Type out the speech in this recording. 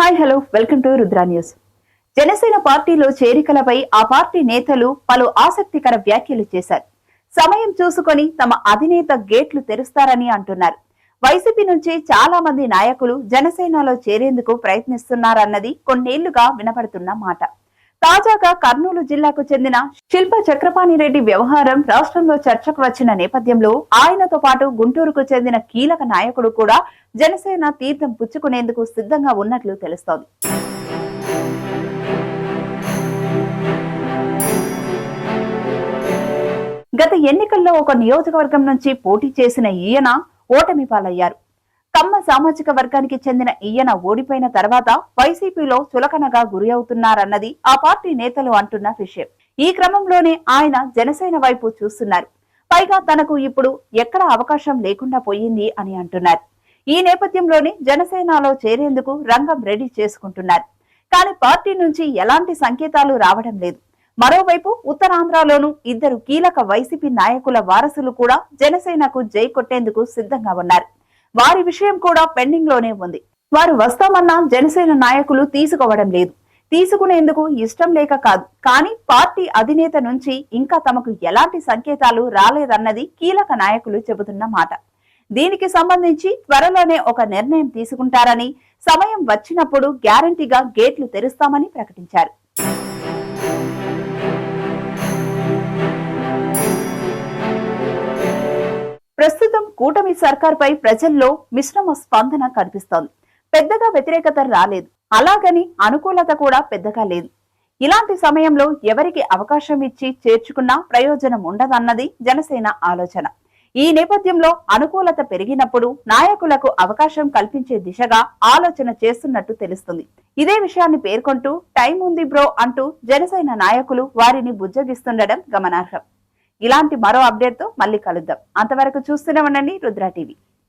Hi hello welcome to Rudra news. Janasena పార్టీలో చేరికలపై ఆ పార్టీ నేతలు పలు ఆసక్తికర వ్యాఖ్యలు చేశారు. సమయం చూసుకొని తమ అధినేత గేట్లు తెరుస్తారని అంటున్నారు. వైసీపీ నుంచి చాలా మంది నాయకులు జనసేనలో చేరేందుకు ప్రయత్నిస్తున్నారన్నది కొన్నేళ్ళుగా వినపడుతున్న మాట. తాజాగా కర్నూలు జిల్లాకు చెందిన శిల్ప చక్రపాణి రెడ్డి వ్యవహారం రాష్ట్రంలో చర్చకు వచ్చిన నేపథ్యంలో ఆయనతో పాటు గుంటూరుకు చెందిన కీలక నాయకుడు కూడా జనసేన తీర్థం పుచ్చుకునేందుకు సిద్ధంగా ఉన్నట్లు తెలుస్తోంది. గత ఎన్నికల్లో ఒక నియోజకవర్గం నుంచి పోటీ చేసిన ఈయన ఓటమి పాలయ్యారు. కమ్మ సామాజిక వర్గానికి చెందిన ఈయన ఓడిపోయిన తర్వాత వైసీపీలో చులకనగా గురి అవుతున్నారన్నది ఆ పార్టీ నేతలు అంటున్న విషయం. ఈ క్రమంలోనే ఆయన జనసేన వైపు చూస్తున్నారు. పైగా తనకు ఇప్పుడు ఎక్కడ అవకాశం లేకుండా పోయింది అని అంటున్నారు. ఈ నేపథ్యంలోనే జనసేనలో చేరేందుకు రంగం రెడీ చేసుకుంటున్నారు. కానీ పార్టీ నుంచి ఎలాంటి సంకేతాలు రావడం లేదు. మరోవైపు ఉత్తరాంధ్రలోనూ ఇద్దరు కీలక వైసీపీ నాయకుల వారసులు కూడా జనసేనకు జై కొట్టేందుకు సిద్ధంగా ఉన్నారు. వారి విషయం కూడా పెండింగ్లోనే ఉంది. వారు వస్తామన్న జనసేన నాయకులు తీసుకోవడం లేదు. తీసుకునేందుకు ఇష్టం లేక కాదు. కానీ పార్టీ అధినేత నుంచి ఇంకా తమకు ఎలాంటి సంకేతాలు రాలేదన్నది కీలక నాయకులు చెబుతున్న మాట. దీనికి సంబంధించి త్వరలోనే ఒక నిర్ణయం తీసుకుంటారని సమయం వచ్చినప్పుడు గ్యారంటీగా గేట్లు తెరుస్తామని ప్రకటించారు. కూటమి సర్కార్పై ప్రజల్లో మిశ్రమ స్పందన కనిపిస్తోంది. పెద్దగా వ్యతిరేకత రాలేదు. అలాగని అనుకూలత కూడా పెద్దగా లేదు. ఇలాంటి సమయంలో ఎవరికి అవకాశం ఇచ్చి చేర్చుకున్నా ప్రయోజనం ఉండదన్నది జనసేన ఆలోచన. ఈ నేపథ్యంలో అనుకూలత పెరిగినప్పుడు నాయకులకు అవకాశం కల్పించే దిశగా ఆలోచన చేస్తున్నట్టు తెలుస్తుంది. ఇదే విషయాన్ని పేర్కొంటూ టైం ఉంది బ్రో అంటూ జనసేన నాయకులు వారిని బుజ్జగిస్తుండడం గమనార్హం. ఇలాంటి మరో అప్డేట్తో మళ్ళీ కలుద్దాం. అంతవరకు చూస్తూనే ఉండండి రుద్ర టీవీ.